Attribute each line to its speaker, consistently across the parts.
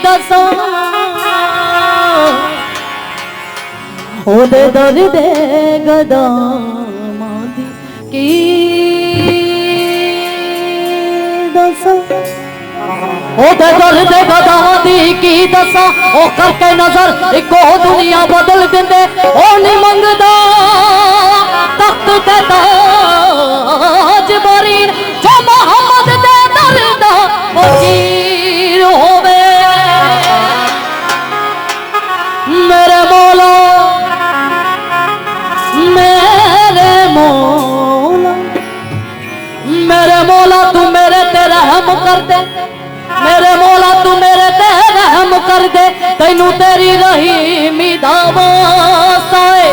Speaker 1: ਦੱਸਾਂ ਉਹਦੇ ਦਰਦ ਗਦਾਮਾਂ ਦੀ ਕੀ ਦੱਸਾਂ ਉਹਦੇ ਦਰਦ ਗਦਾਮਾਂ ਦੀ ਕੀ ਦੱਸਾਂ ਉਹ ਕਰਕੇ ਨਜ਼ਰ ਇੱਕੋ ਦੁਨੀਆ ਬਦਲ ਦਿੰਦੇ ਉਹ ਨਹੀਂ ਮੰਗਦਾ ਰਹਿਮ ਕਰ ਦੇ। ਮੇਰੇ ਮੌਲਾ ਤੂੰ ਮੇਰੇ ਤੇ ਰਹਿਮ ਕਰ ਦੇ। ਤੈਨੂੰ ਤੇਰੀ ਰਹੀਮੀ ਦਾ ਵਾਸਤਾ ਏ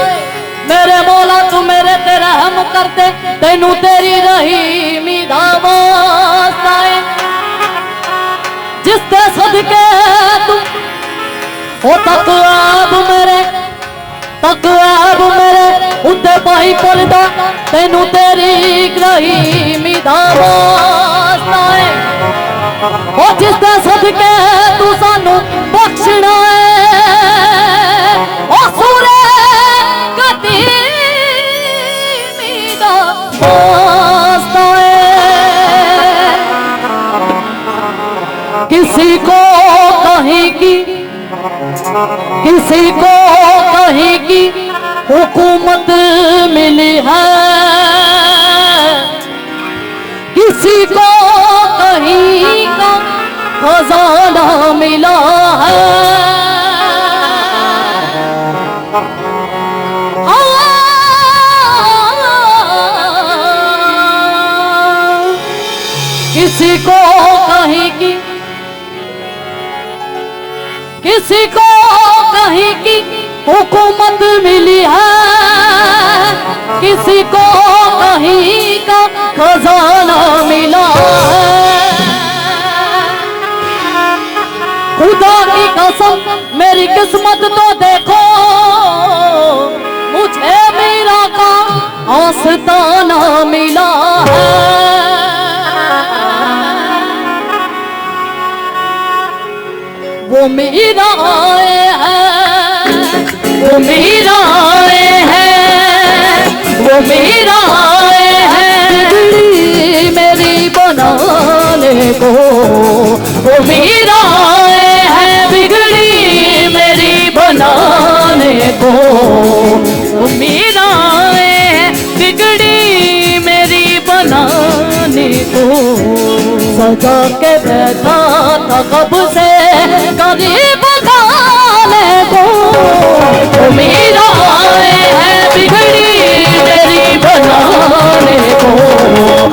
Speaker 1: ਮੇਰੇ ਮੌਲਾ ਤੂੰ ਮੇਰੇ ਤੇ ਰਹਿਮ ਕਰ ਦੇ। ਤੈਨੂੰ ਤੇਰੀ ਰਹੀਮੀ ਦਾ ਵਾਸਤਾ ਏ ਜਿਸ ਤੇ ਸਦਕੇ ਤੂੰ, ਉਹ ਤਕਵਾਬ ਮੇਰੇ ਮੇਰੇ تقویب میرے اتے پائی پردہ تینو تیری گراہیمی دا واسطہ ہے او جس دے صدقے تو سانو بخشنا ہے کسی کو کسی کو الہی کی حکومت ملی ہے کسی کو کہیں کا خزانہ ملا ہے۔ کسی کو کہیں کی، کسی کو کہیں کی حکومت ملی ہے، کسی کو کہیں کا خزانہ ملا ہے۔ خدا کی قسم، میری قسمت تو دیکھو، مجھے میرا کا آستانہ ملا ہے۔ وہ میرا آئے ہے۔ وہ میرا ہے وہ میرا ہے میری بنانے کو وہ میرا ہے بگڑی میری بنانے کو وہ میرا ہے بگڑی میری بنانے کو سجا کے بیٹھا تھا کب سے، قریب امید ہے بگڑی تیری بنانے کو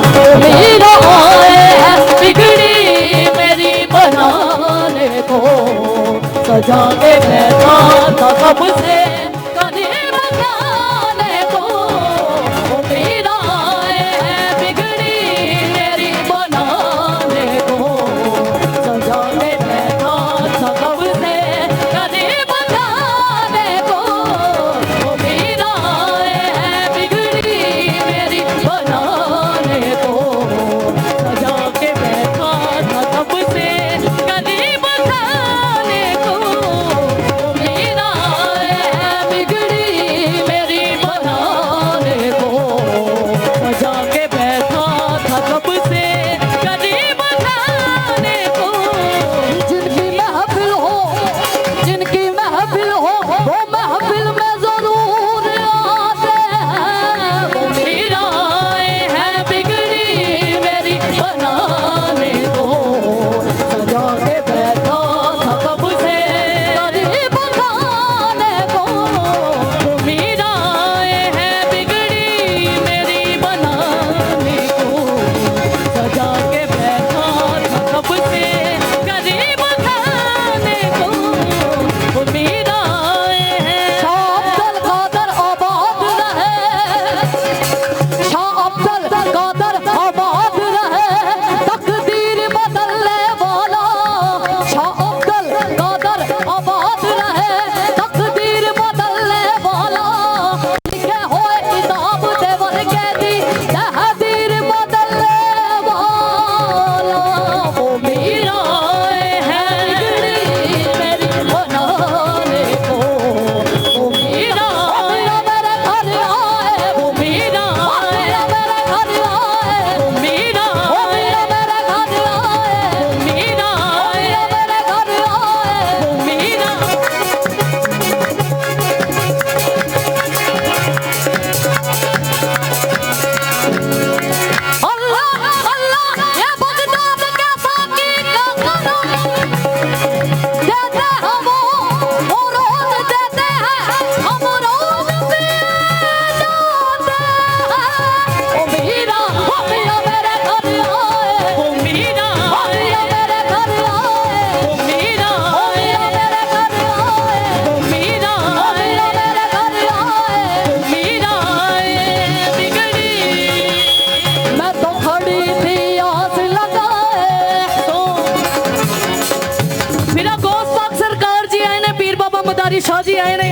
Speaker 1: ਮਦਾਰੀ ਸ਼ਾਹ ਜੀ ਆਏ ਨੇ।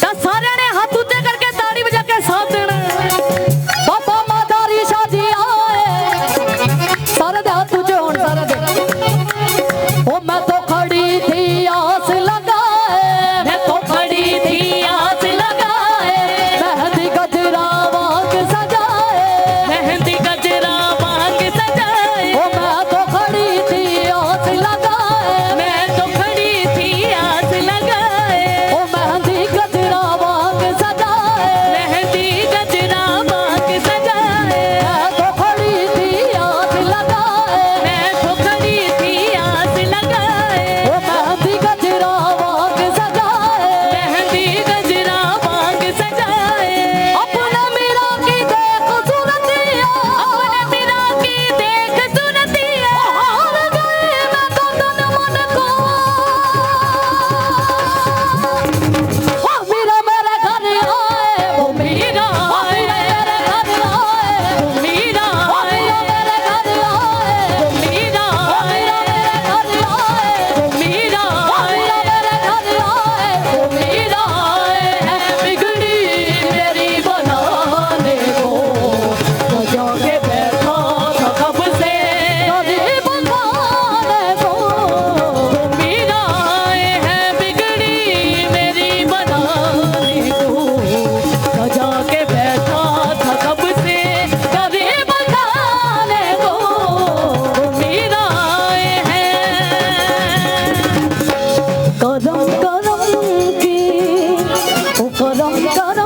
Speaker 1: ਤਾਂ ਸਾਰਿਆਂ Todo